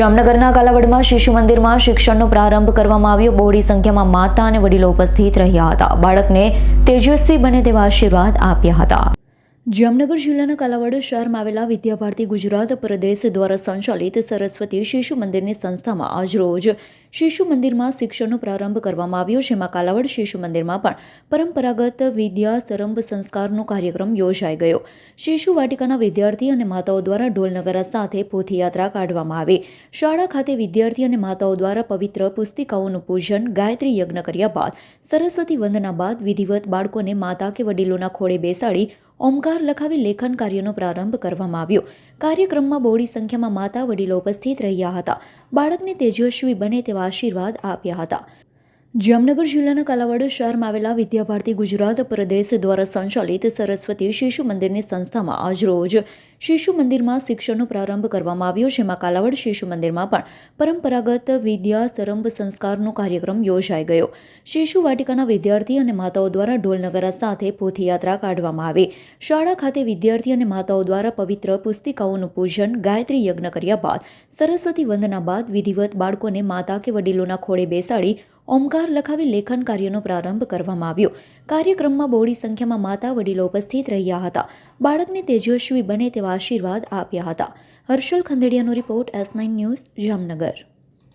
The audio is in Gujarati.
જામનગરના કાલાવડમાં શિશુ મંદિરમાં શિક્ષણનો પ્રારંભ કરવામાં આવ્યો. બહોળી સંખ્યામાં માતા અને વડીલો ઉપસ્થિત રહ્યા હતા. બાળકને તેજસ્વી બને તેવા આશીર્વાદ આપ્યા હતા. જામનગર જિલ્લાના કાલાવડ શહેરમાં આવેલા વિદ્યાભારતી ગુજરાત પ્રદેશ દ્વારા સંચાલિત સરસ્વતી શિશુ મંદિરની સંસ્થામાં આજરોજ શિશુ મંદિરમાં શિક્ષણનો પ્રારંભ કરવામાં આવ્યો, જેમાં કાલાવડ શિશુ મંદિરમાં પણ પરંપરાગત વિદ્યા સરંભ સંસ્કારનો કાર્યક્રમ યોજાઈ ગયો. શિશુ વાટિકાના વિદ્યાર્થી અને માતાઓ દ્વારા ઢોલ નગારા સાથે પોથીયાત્રા કાઢવામાં આવી. શાળા ખાતે વિદ્યાર્થી અને માતાઓ દ્વારા પવિત્ર પુસ્તિકાઓનું પૂજન, ગાયત્રી યજ્ઞ કર્યા બાદ, સરસ્વતી વંદના બાદ વિધિવત બાળકોને માતા કે વડીલોના ખોળે બેસાડી ઓમકાર લખાવી લેખન કાર્યનો પ્રારંભ કરવામાં આવ્યો. કાર્યક્રમમાં બહોળી સંખ્યામાં માતા વડીલો ઉપસ્થિત રહ્યા હતા. બાળકને તેજસ્વી બને તેવા આશીર્વાદ આપ્યા હતા. જામનગર જિલ્લાના કાલાવાડ શહેરમાં આવેલા વિદ્યાભારતી ગુજરાત પ્રદેશ દ્વારા સંચાલિત સરસ્વતી શિશુ મંદિરની સંસ્થામાં આજરોજ શિશુ મંદિરમાં શિક્ષણનો પ્રારંભ કરવામાં આવ્યો, જેમાં કાલાવડ શિશુ મંદિરમાં પણ પરંપરાગત વિદ્યા સરંભ સંસ્કારનો કાર્યક્રમ યોજાઈ ગયો. શિશુ વાટિકાના વિદ્યાર્થી અને માતાઓ દ્વારા ઢોલનગરા સાથે પોથીયાત્રા કાઢવામાં આવી. શાળા ખાતે વિદ્યાર્થી અને માતાઓ દ્વારા પવિત્ર પુસ્તિકાઓનું પૂજન, ગાયત્રી યજ્ઞ કર્યા બાદ, સરસ્વતી વંદના બાદ વિધિવત બાળકોને માતા કે વડીલોના ખોળે બેસાડી ઓમકાર લખાવી લેખન કાર્યનો પ્રારંભ કરવામાં આવ્યો. કાર્યક્રમમાં બહોળી સંખ્યામાં માતા વડીલો ઉપસ્થિત રહ્યા હતા. બાળકને તેજસ્વી બને તેવા આશીર્વાદ આપ્યા હતા. Harshal ખંદેડિયાનો report S nine news Jamnagar.